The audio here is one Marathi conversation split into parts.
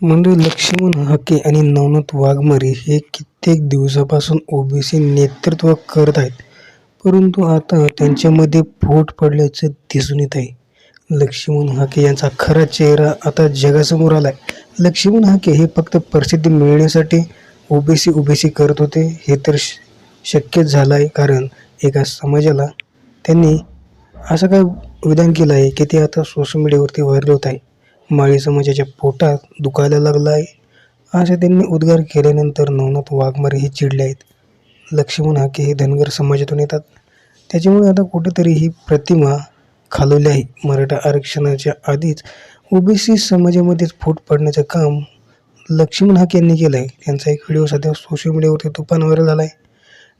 म्हणजे लक्ष्मण हाके आणि नवनाथ वाघमारे हे कित्येक दिवसापासून ओबीसी नेतृत्व करत आहेत. परंतु आता त्यांच्यामध्ये फूट पडल्याचं दिसून येत आहे लक्ष्मण हाके यांचा खरा चेहरा आता जगासमोर आला आहे लक्ष्मण हाके हे फक्त प्रसिद्धी मिळण्यासाठी ओबीसी ओबीसी करत होते. हे तर श- शक्यच झालं आहे कारण एका समाजाला त्यांनी असं काय विधान केलं आहे की ते आता सोशल मीडियावरती व्हायरल होत आहे. माळी समाजाच्या पोटात दुखायला लागलं आहे. असे त्यांनी उद्गार केल्यानंतर नवनाथ वाघमारे हे चिडले आहेत. लक्ष्मण हाके हे धनगर समाजातून येतात. त्याच्यामुळे आता कुठेतरी ही प्रतिमा खालवली आहे. मराठा आरक्षणाच्या आधीच ओबीसी समाजामध्येच फूट पडण्याचं काम लक्ष्मण हाके यांनी केलं आहे त्यांचा एक व्हिडिओ सध्या सोशल मीडियावरती तुफान व्हायरल झाला आहे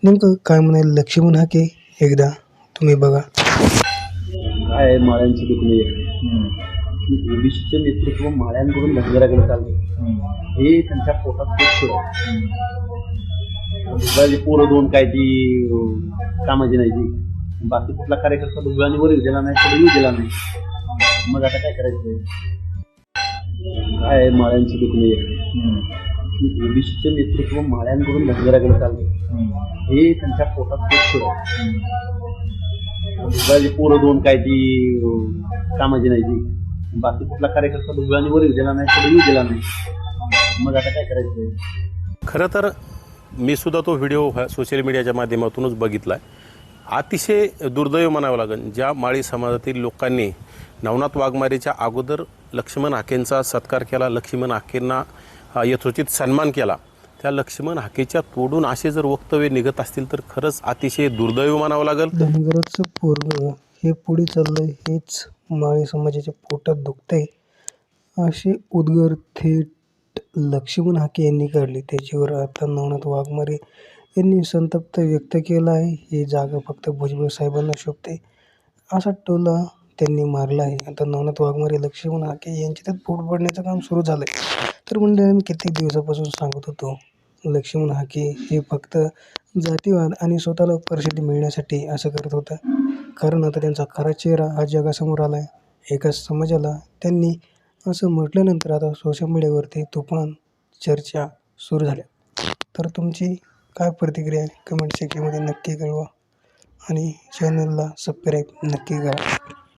नेमकं काय म्हणाल लक्ष्मण हाके? एकदा तुम्ही बघा. काय आहे माळ्यांची दुखणे? ओबीसीचे नेतृत्व माळ्यांकडून धनगराकडे चालले. हे त्यांच्या पोटात खूप दुबळाची पोरं दोन काय ती कामाची नाही ती. बाकी कुठला कार्यकर्ता दुबळाने वर दिला नाही पुढे येऊ दिला नाही. मग आता काय करायचं? काय आहे माळ्यांची दुखणे ओबीसीचे नेतृत्व माळ्यांकडून धनगराकडे चालले. हे त्यांच्या पोटात खूप दुसऱ्याची पोरं दोन काय ती कामाची नाही ती. बाकी कुठला कार्यकर्ता दुसऱ्याने वर येऊ दिला नाही पुढे येऊ दिला नाही. मग आता काय करायचं? खरं तर मी सुद्धा तो व्हिडिओ सोशल मीडियाच्या माध्यमातूनच बघितला आहे अतिशय दुर्दैव म्हणावं लागेल ज्या माळी समाजातील लोकांनी नवनाथ वाघमारेच्या अगोदर लक्ष्मण हाकेंचा सत्कार केला लक्ष्मण हाकेंना यथोचित सन्मान केला. त्या लक्ष्मण हाकेच्या तोडून असे जर वक्तव्य निघत असतील तर खरंच अतिशय दुर्दैव म्हणावं लागेल. धनगराचं पोरग हे पुढे चाललं आहे हेच माळी समाजाच्या पोटात दुखतंय असे उद्गार थेट लक्ष्मण हाके यांनी काढले. त्याच्यावर आता नवनाथ वाघमारे यांनी संतप्त व्यक्त केला आहे. ही जागा फक्त भुजबळ साहेबांना शोभते असा टोला त्यांनी मारला आहे. आता नवनाथ वाघमारे लक्ष्मण हाके यांच्यात फूट पडण्याचं काम सुरू झालं आहे तर मंडळी मी कित्येक दिवसापासून सांगत होतो लक्ष्मण हाके हे फक्त जातीवाद आणि स्वतःला प्रसिद्धी मिळण्यासाठी असं करत होतं. कारण आता त्यांचा खरा चेहरा हा जगासमोर आला आहे एका समाजाला त्यांनी असं म्हटल्यानंतर आता सोशल मीडियावरती तुफान चर्चा सुरू झाल्या. तर तुमची काय प्रतिक्रिया आहे? कमेंट सेक्शनमध्ये नक्की कळवा. आणि चॅनलला सबस्क्राईब नक्की करा.